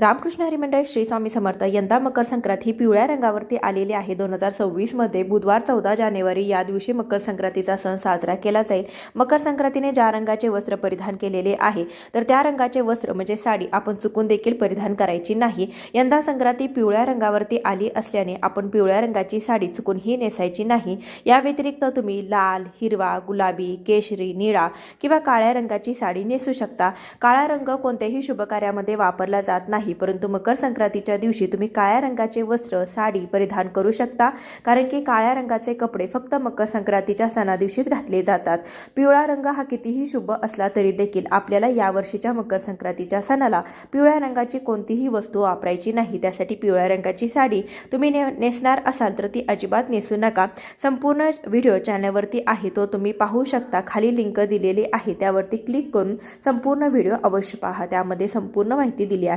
रामकृष्ण हरिमंडळ श्री स्वामी समर्थ यंदा मकर संक्रांत ही पिवळ्या रंगावरती आलेली आहे. दोन हजार सव्वीसमध्ये बुधवार चौदा जानेवारी या दिवशी मकर संक्रांतीचा सण साजरा केला जाईल. मकर संक्रांतीने ज्या रंगाचे वस्त्र परिधान केलेले आहे तर त्या रंगाचे वस्त्र म्हणजे साडी आपण चुकून देखील परिधान करायची नाही. यंदा संक्रांती पिवळ्या रंगावरती आली असल्याने आपण पिवळ्या रंगाची साडी चुकूनही नेसायची नाही. या व्यतिरिक्त तुम्ही लाल हिरवा गुलाबी केशरी निळा किंवा काळ्या रंगाची साडी नेसू शकता. काळा रंग कोणत्याही शुभकार्यामध्ये वापरला जात नाही. नाही. परंतु मकर संक्रांतीच्या दिवशी तुम्ही काळ्या रंगाचे वस्त्र साडी परिधान करू शकता कारण की काळ्या रंगाचे कपडे फक्त मकर संक्रांतीच्या सणादिवशीच घातले जातात. पिवळा रंग हा कितीही शुभ असला तरी देखील आपल्याला यावर्षीच्या मकर संक्रांतीच्या सणाला पिवळ्या रंगाची कोणतीही वस्तू वापरायची नाही. त्यासाठी पिवळ्या रंगाची साडी तुम्ही ने नेसणार असाल तर ती अजिबात नेसू नका. संपूर्ण व्हिडिओ चॅनलवरती आहे तो तुम्ही पाहू शकता. खाली लिंक दिलेली आहे. त्यावरती क्लिक करून संपूर्ण व्हिडिओ अवश्य पहा. त्यामध्ये संपूर्ण माहिती दिली आहे.